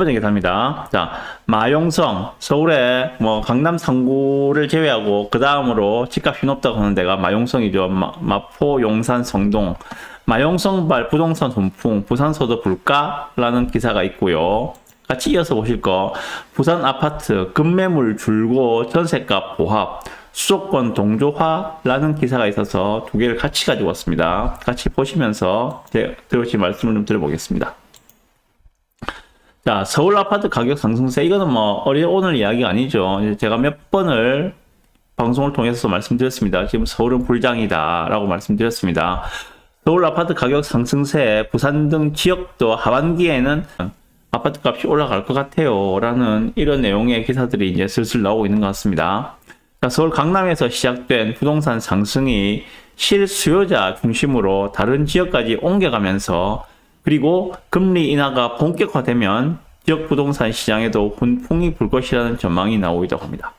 번째 기사입니다. 자, 마용성, 서울의 뭐 강남 상구를 제외하고 그 다음으로 집값이 높다고 하는 데가 마용성이죠. 마, 마포, 용산, 성동. 마용성발 부동산 손풍, 부산 서도 불가라는 기사가 있고요. 같이 이어서 보실 거, 부산 아파트 급매물 줄고 전세값 보합, 수도권 동조화라는 기사가 있어서 두 개를 같이 가지고 왔습니다. 같이 보시면서 제가 들으신 말씀을 좀 들어보겠습니다. 자, 서울 아파트 가격 상승세 이거는 뭐 어리 오늘 이야기가 아니죠. 제가 몇 번을 방송을 통해서 말씀드렸습니다. 지금 서울은 불장이다라고 말씀드렸습니다. 서울 아파트 가격 상승세 부산 등 지역도 하반기에는 아파트 값이 올라갈 것 같아요 라는 이런 내용의 기사들이 이제 슬슬 나오고 있는 것 같습니다. 자, 서울 강남에서 시작된 부동산 상승이 실수요자 중심으로 다른 지역까지 옮겨가면서 그리고 금리 인하가 본격화되면 지역 부동산 시장에도 훈풍이 불 것이라는 전망이 있다고 합니다.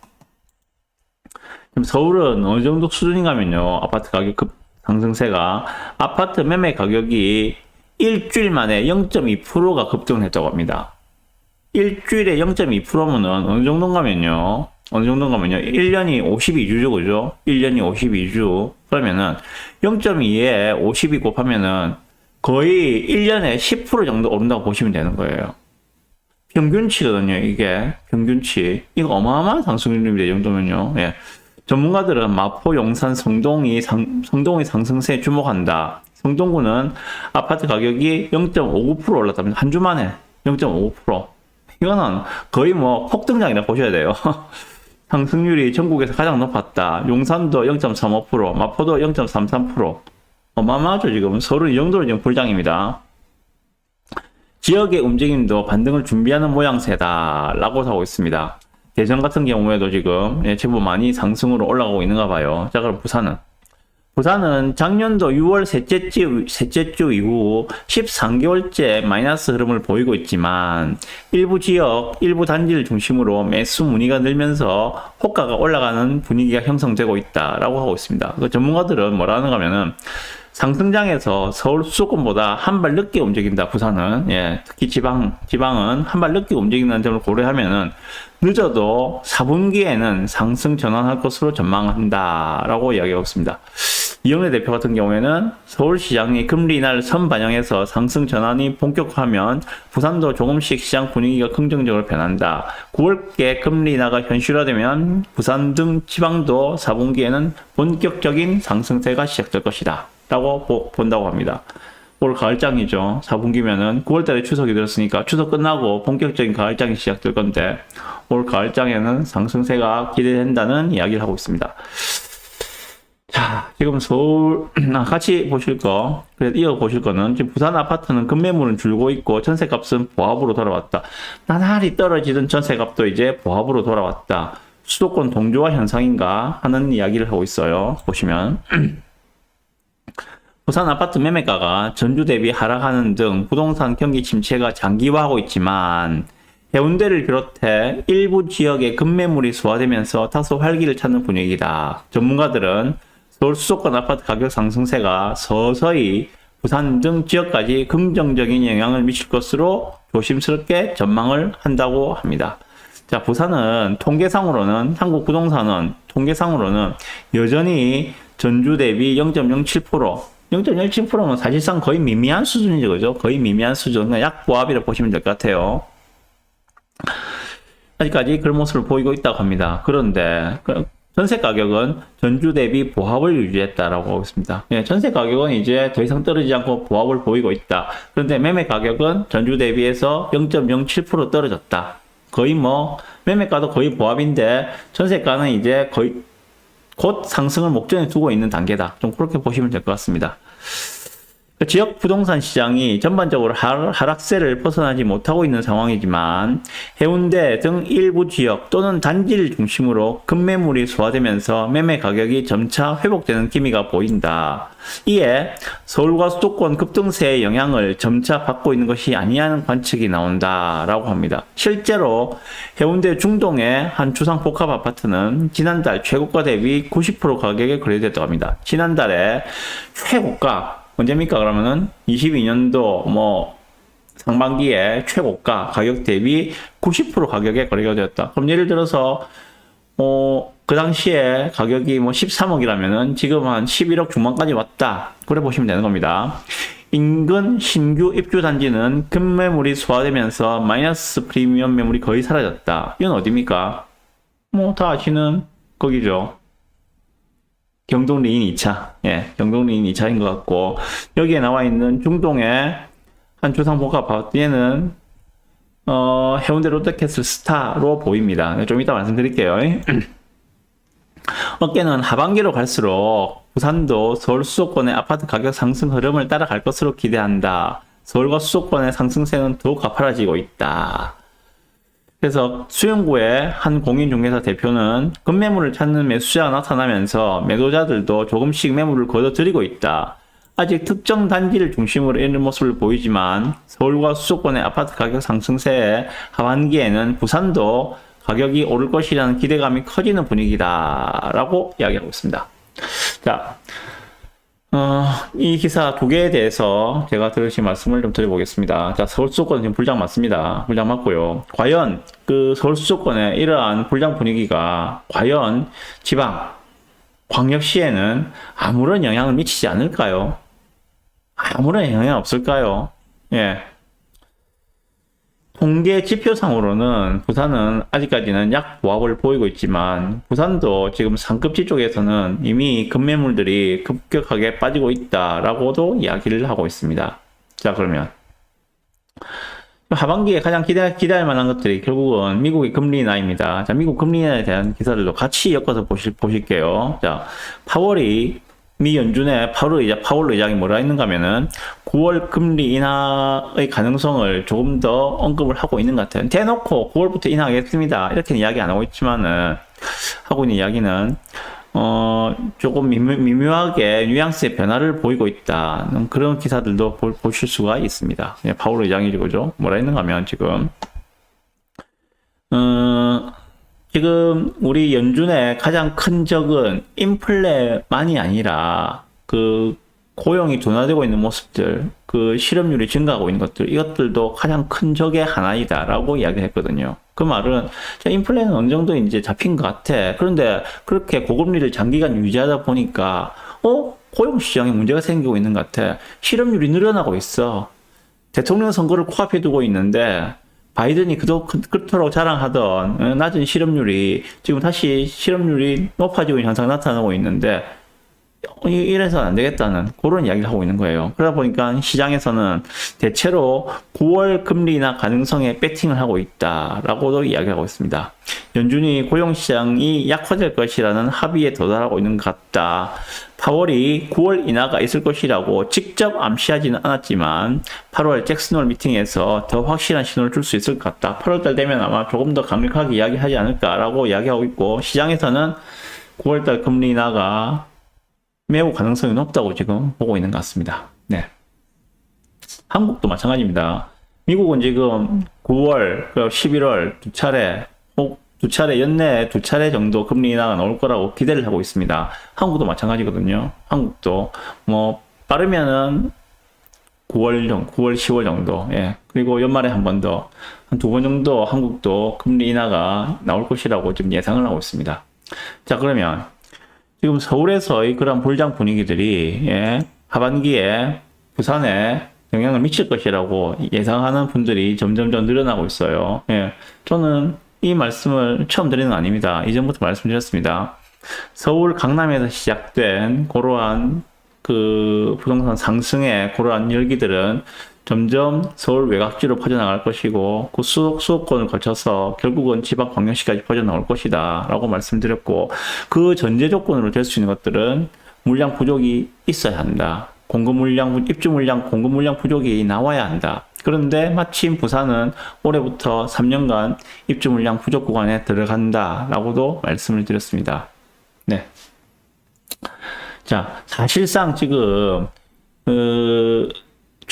지금 서울은 어느 정도 수준인가면요. 아파트 가격 급 상승세가 아파트 매매 가격이 일주일 만에 0.2%가 급등했다고 합니다. 일주일에 0.2%면은 어느 정도인가면요. 어느 정도인가면요. 1년이 52주죠, 그죠? 1년이 52주. 그러면은 0.2에 52 곱하면은 거의 1년에 10% 정도 오른다고 보시면 되는 거예요. 평균치거든요, 이게. 평균치. 이거 어마어마한 상승률입니다, 이 정도면요. 예. 전문가들은 마포, 용산, 성동이 상, 성동의 상승세에 주목한다. 성동구는 아파트 가격이 0.59% 올랐답니다. 한 주 만에 0.59%. 이거는 거의 뭐 폭등장이라 보셔야 돼요. 상승률이 전국에서 가장 높았다. 용산도 0.35%, 마포도 0.33%. 어마어마하죠, 지금. 서울은 이 정도로 지금 불장입니다. 지역의 움직임도 반등을 준비하는 모양새다 라고 하고 있습니다. 대전 같은 경우에도 지금 예, 제법 많이 상승으로 올라가고 있는가 봐요. 자, 그럼 부산은? 부산은 작년도 6월 셋째 주, 셋째 주 이후 13개월째 마이너스 흐름을 보이고 있지만 일부 지역, 일부 단지를 중심으로 매수 문의가 늘면서 호가가 올라가는 분위기가 형성되고 있다라고 하고 있습니다. 그 전문가들은 뭐라는 가면은 상승장에서 서울 수도권보다 한 발 늦게 움직인다. 부산은 예, 특히 지방 지방은 한 발 늦게 움직이는 점을 고려하면은 늦어도 4분기에는 상승 전환할 것으로 전망한다라고 이야기하고 있습니다. 이영래 대표 같은 경우에는 서울시장이 금리 인하를 선반영해서 상승 전환이 본격화하면 부산도 조금씩 시장 분위기가 긍정적으로 변한다. 9월께 금리 인하가 현실화되면 부산 등 지방도 4분기에는 본격적인 상승세가 시작될 것이다. 라고 보, 본다고 합니다. 올 가을장이죠. 4분기면은 9월달에 추석이 들었으니까 추석 끝나고 본격적인 가을장이 시작될 건데 올 가을장에는 상승세가 기대된다는 이야기를 하고 있습니다. 자, 지금 서울, 아, 같이 보실 거, 그래, 이어 보실 거는, 지금 부산 아파트는 급매물은 줄고 있고, 전세값은 보합으로 돌아왔다. 나날이 떨어지던 전세값도 이제 보합으로 돌아왔다. 수도권 동조화 현상인가 하는 이야기를 하고 있어요. 보시면. 부산 아파트 매매가가 전주 대비 하락하는 등 부동산 경기 침체가 장기화하고 있지만, 해운대를 비롯해 일부 지역의 급매물이 소화되면서 다소 활기를 찾는 분위기다. 전문가들은 서울 수도권 아파트 가격 상승세가 서서히 부산 등 지역까지 긍정적인 영향을 미칠 것으로 조심스럽게 전망을 한다고 합니다. 자, 부산은 통계상으로는 한국 부동산은 통계상으로는 여전히 전주 대비 0.07% 0.17%는 사실상 거의 미미한 수준이죠. 그죠? 거의 미미한 수준. 그냥 약보합이라 보시면 될 것 같아요. 아직까지 그런 모습을 보이고 있다고 합니다. 그런데 그 전세 가격은 전주 대비 보합을 유지했다라고 하고 있습니다. 예, 전세 가격은 이제 더 이상 떨어지지 않고 보합을 보이고 있다. 그런데 매매 가격은 전주 대비해서 0.07% 떨어졌다. 거의 뭐 매매가도 거의 보합인데 전세가는 이제 거의 곧 상승을 목전에 두고 있는 단계다. 좀 그렇게 보시면 될 것 같습니다. 그 지역 부동산 시장이 전반적으로 하락세를 벗어나지 못하고 있는 상황이지만 해운대 등 일부 지역 또는 단지를 중심으로 급매물이 소화되면서 매매 가격이 점차 회복되는 기미가 보인다. 이에 서울과 수도권 급등세의 영향을 점차 받고 있는 것이 아니냐는 관측이 나온다라고 합니다. 실제로 해운대 중동의 한 주상 복합 아파트는 지난달 최고가 대비 90% 가격에 거래됐다고 합니다. 지난달에 최고가 언제입니까? 그러면은 22년도 뭐 상반기에 최고가 가격 대비 90% 가격에 거래가 되었다. 그럼 예를 들어서 어, 그 당시에 가격이 뭐 13억이라면은 지금 한 11억 중반까지 왔다. 그래 보시면 되는 겁니다. 인근 신규 입주 단지는 급매물이 소화되면서 마이너스 프리미엄 매물이 거의 사라졌다. 이건 어디입니까? 뭐 다 아시는 거기죠. 경동 리인 2차. 예, 경동 리인 2차인 것 같고 여기에 나와 있는 중동의 한 주상 복합 아파트에는 어, 해운대 롯데캐슬 스타로 보입니다. 좀 이따 말씀드릴게요. 어깨는 하반기로 갈수록 부산도 서울 수도권의 아파트 가격 상승 흐름을 따라갈 것으로 기대한다. 서울과 수도권의 상승세는 더욱 가파라지고 있다. 그래서 수영구의 한 공인중개사 대표는 급매물을 찾는 매수자가 나타나면서 매도자들도 조금씩 매물을 걷어들이고 있다. 아직 특정 단지를 중심으로 이런 모습을 보이지만 서울과 수도권의 아파트 가격 상승세에 하반기에는 부산도 가격이 오를 것이라는 기대감이 커지는 분위기다 라고 이야기하고 있습니다. 자, 어, 이 기사 두 개에 대해서 제가 들으신 말씀을 좀 드려보겠습니다. 자, 서울 수도권은 지금 불장 맞습니다. 불장 맞고요. 과연 그 서울 수도권의 이러한 불장 분위기가 과연 지방, 광역시에는 아무런 영향을 미치지 않을까요? 아무런 영향 없을까요? 예. 통계 지표상으로는 부산은 아직까지는 약 보합을 보이고 있지만 부산도 지금 상급지 쪽에서는 이미 급매물들이 급격하게 빠지고 있다라고도 이야기를 하고 있습니다. 자 그러면 하반기에 가장 기대, 기대할 만한 것들이 결국은 미국의 금리 인하입니다. 자, 미국 금리 인하에 대한 기사들도 같이 엮어서 보실, 보실게요. 자, 파월이 미 연준의 파월 의장, 파월 의장이 뭐라 했는가 하면은 9월 금리 인하의 가능성을 조금 더 언급을 하고 있는 것 같아요. 대놓고 9월부터 인하하겠습니다. 이렇게 이야기 안 하고 있지만은, 하고 있는 이야기는, 어, 조금 미묘, 미묘 하게 뉘앙스의 변화를 보이고 있다. 그런 기사들도 보, 보실 수가 있습니다. 예, 파월 의장이 그죠? 뭐라 했는가 하면 지금, 어, 지금 우리 연준의 가장 큰 적은 인플레만이 아니라 그 고용이 둔화되고 있는 모습들, 그 실업률이 증가하고 있는 것들, 이것들도 가장 큰 적의 하나이다라고 이야기했거든요. 그 말은 자, 인플레는 어느 정도 이제 잡힌 것 같아. 그런데 그렇게 고금리를 장기간 유지하다 보니까 어 고용 시장에 문제가 생기고 있는 것 같아. 실업률이 늘어나고 있어. 대통령 선거를 코앞에 두고 있는데 바이든이 그토록 자랑하던 어, 낮은 실업률이 지금 다시 실업률이 높아지고 있는 현상이 나타나고 있는데 어, 이- 이래서는 안 되겠다는 그런 이야기를 하고 있는 거예요. 그러다 보니까 시장에서는 대체로 9월 금리 인하 가능성에 배팅을 하고 있다라고도 이야기하고 있습니다. 연준이 고용시장이 약화될 것이라는 합의에 도달하고 있는 것 같다. 파월이 9월 인하가 있을 것이라고 직접 암시하지는 않았지만 8월 잭슨홀 미팅에서 더 확실한 신호를 줄 수 있을 것 같다. 8월달 되면 아마 조금 더 강력하게 이야기하지 않을까라고 이야기하고 있고 시장에서는 9월달 금리 인하가 매우 가능성이 높다고 지금 보고 있는 것 같습니다. 네. 한국도 마찬가지입니다. 미국은 지금 9월, 11월 두 차례, 혹두 차례, 연내 두 차례 정도 금리 인하가 나올 거라고 기대를 하고 있습니다. 한국도 마찬가지거든요. 한국도 뭐 빠르면은 9월 정도, 9월, 10월 정도, 예. 그리고 연말에 한 번 더, 한 두 번 정도 한국도 금리 인하가 나올 것이라고 지금 예상을 하고 있습니다. 자, 그러면 지금 서울에서의 그런 불장 분위기들이 예, 하반기에 부산에 영향을 미칠 것이라고 예상하는 분들이 점점점 늘어나고 있어요. 예, 저는 이 말씀을 처음 드리는 거 아닙니다. 이전부터 말씀드렸습니다. 서울 강남에서 시작된 그러한 그 부동산 상승의 그러한 열기들은 점점 서울 외곽지로 퍼져나갈 것이고 그 수, 수도권을 거쳐서 결국은 지방 광역시까지 퍼져나올 것이다 라고 말씀드렸고 그 전제 조건으로 될 수 있는 것들은 물량 부족이 있어야 한다. 공급 물량, 입주 물량, 공급 물량 부족이 나와야 한다. 그런데 마침 부산은 올해부터 3년간 입주 물량 부족 구간에 들어간다라고도 말씀을 드렸습니다. 네. 자, 사실상 지금 그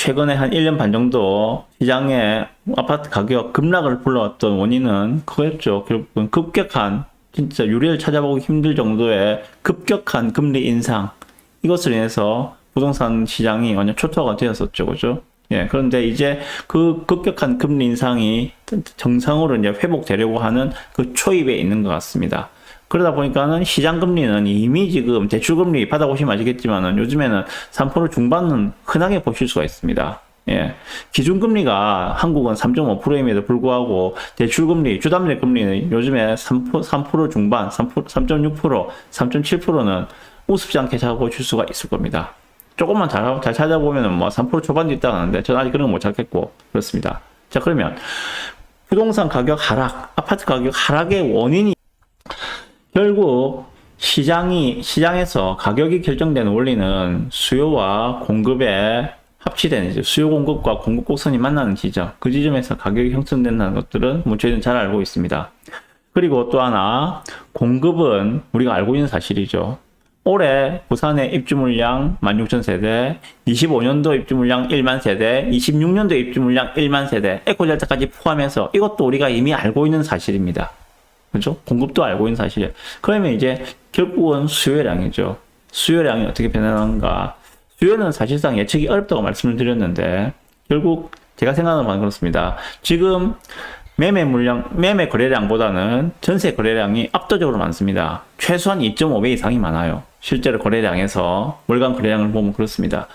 최근에 한 1년 반 정도 시장에 아파트 가격 급락을 불러왔던 원인은 그거였죠. 결국은 급격한 진짜 유례를 찾아보기 힘들 정도의 급격한 금리 인상 이것을 인해서 부동산 시장이 완전 초토화가 되었었죠. 그죠? 예, 그런데 이제 그 급격한 금리 인상이 정상으로 이제 회복되려고 하는 그 초입에 있는 것 같습니다. 그러다 보니까는 시장 금리는 이미 지금 대출 금리 받아보시면 아시겠지만은 요즘에는 3% 중반은 흔하게 보실 수가 있습니다. 예. 기준금리가 한국은 3.5%임에도 불구하고 대출금리, 주담대 금리는 요즘에 3%, 3% 중반, 3%, 3.6%, 3.7%는 우습지 않게 잡아보실 수가 있을 겁니다. 조금만 잘, 잘 찾아보면은 뭐3% 초반도 있다 하는데 저는 아직 그런 거 못 찾겠고 그렇습니다. 자, 그러면 부동산 가격 하락, 아파트 가격 하락의 원인이 결국 시장이 시장에서 가격이 결정되는 원리는 수요와 공급의 합치된 이제 수요 공급과 공급 곡선이 만나는 지점 그 지점에서 가격이 형성된다는 것들은 뭐 저희는 잘 알고 있습니다. 그리고 또 하나 공급은 우리가 알고 있는 사실이죠. 올해 부산의 입주 물량 16,000 세대, 25년도 입주 물량 1만 세대, 26년도 입주 물량 1만 세대, 에코델타까지 포함해서 이것도 우리가 이미 알고 있는 사실입니다. 그죠? 공급도 알고 있는 사실이에요. 그러면 이제 결국은 수요량이죠. 수요량이 어떻게 변하는가. 수요는 사실상 예측이 어렵다고 말씀을 드렸는데, 결국 제가 생각하는 바는 그렇습니다. 지금 매매 물량, 매매 거래량보다는 전세 거래량이 압도적으로 많습니다. 최소한 2.5배 이상이 많아요. 실제로 거래량에서 월간 거래량을 보면 그렇습니다.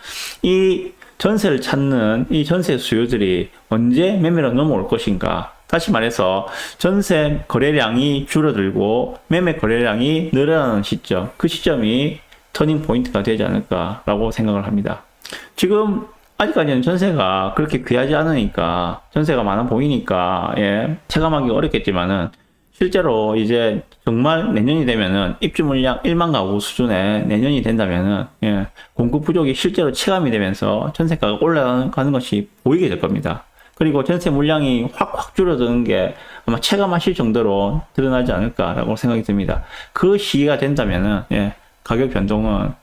이 전세를 찾는 이 전세 수요들이 언제 매매로 넘어올 것인가? 다시 말해서 전세 거래량이 줄어들고 매매 거래량이 늘어나는 시점, 그 시점이 터닝 포인트가 되지 않을까라고 생각을 합니다. 지금 아직까지는 전세가 그렇게 귀하지 않으니까 전세가 많아 보이니까 예, 체감하기 어렵겠지만은 실제로 이제 정말 내년이 되면은 입주 물량 1만 가구 수준의 내년이 된다면은 예, 공급 부족이 실제로 체감이 되면서 전세가가 올라가는 것이 보이게 될 겁니다. 그리고 전세 물량이 확확 줄어드는 게 아마 체감하실 정도로 드러나지 않을까라고 생각이 듭니다. 그 시기가 된다면은 예, 가격 변동은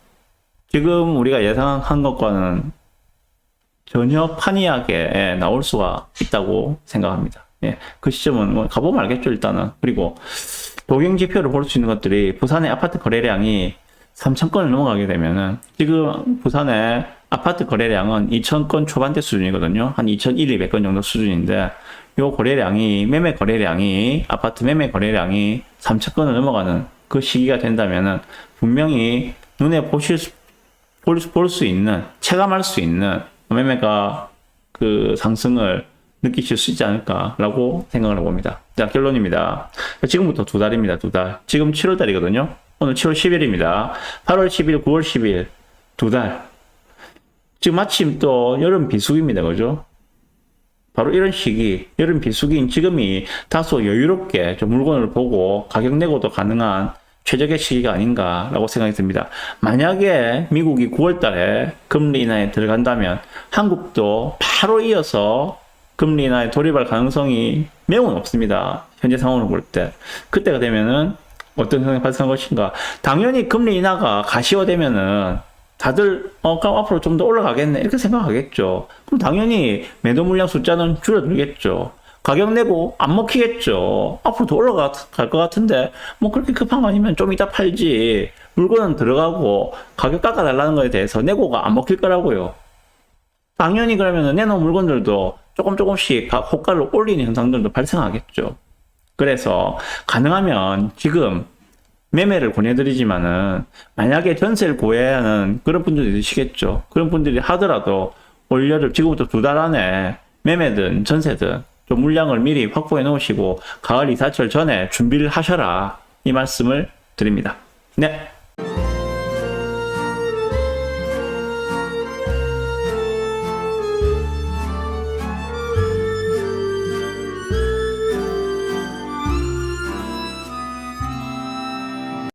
지금 우리가 예상한 것과는 전혀 판이하게 예, 나올 수가 있다고 생각합니다. 예, 그 시점은 뭐 가보면 알겠죠 일단은 그리고 도경 지표를 볼 수 있는 것들이 부산의 아파트 거래량이 3천 건을 넘어가게 되면은 지금 부산의 아파트 거래량은 2천 건 초반대 수준이거든요. 한 2,200건 정도 수준인데 요 거래량이 매매 거래량이 아파트 매매 거래량이 3천 건을 넘어가는 그 시기가 된다면은 분명히 눈에 보실 볼수 있는 체감할 수 있는 매매가 그 상승을 느끼실 수 있지 않을까라고 생각을 해봅니다. 자, 결론입니다. 지금부터 두 달입니다, 두 달. 지금 7월 달이거든요. 오늘 7월 10일입니다. 8월 10일, 9월 10일, 두 달. 지금 마침 또 여름 비수기입니다, 그죠? 바로 이런 시기, 여름 비수기인 지금이 다소 여유롭게 좀 물건을 보고 가격 내고도 가능한 최적의 시기가 아닌가라고 생각이 듭니다. 만약에 미국이 9월 달에 금리 인하에 들어간다면 한국도 바로 이어서 금리 인하에 돌입할 가능성이 매우 높습니다. 현재 상황을 볼 때. 그때가 되면은 어떤 상황이 발생할 것인가. 당연히 금리 인하가 가시화되면은 다들 어 그럼 앞으로 좀 더 올라가겠네 이렇게 생각하겠죠. 그럼 당연히 매도 물량 숫자는 줄어들겠죠. 가격 내고 안 먹히겠죠. 앞으로 더 올라갈 것 같은데 뭐 그렇게 급한 거 아니면 좀 이따 팔지. 물건은 들어가고 가격 깎아달라는 거에 대해서 내고가 안 먹힐 거라고요. 당연히 그러면 내놓은 물건들도 조금 조금씩 호가를 올리는 현상들도 발생하겠죠. 그래서 가능하면 지금 매매를 권해드리지만은 만약에 전세를 구해야 하는 그런 분들이 계시겠죠. 그런 분들이 하더라도 올여름 지금부터 두 달 안에 매매든 전세든 좀 물량을 미리 확보해 놓으시고 가을 이사철 전에 준비를 하셔라 이 말씀을 드립니다. 네.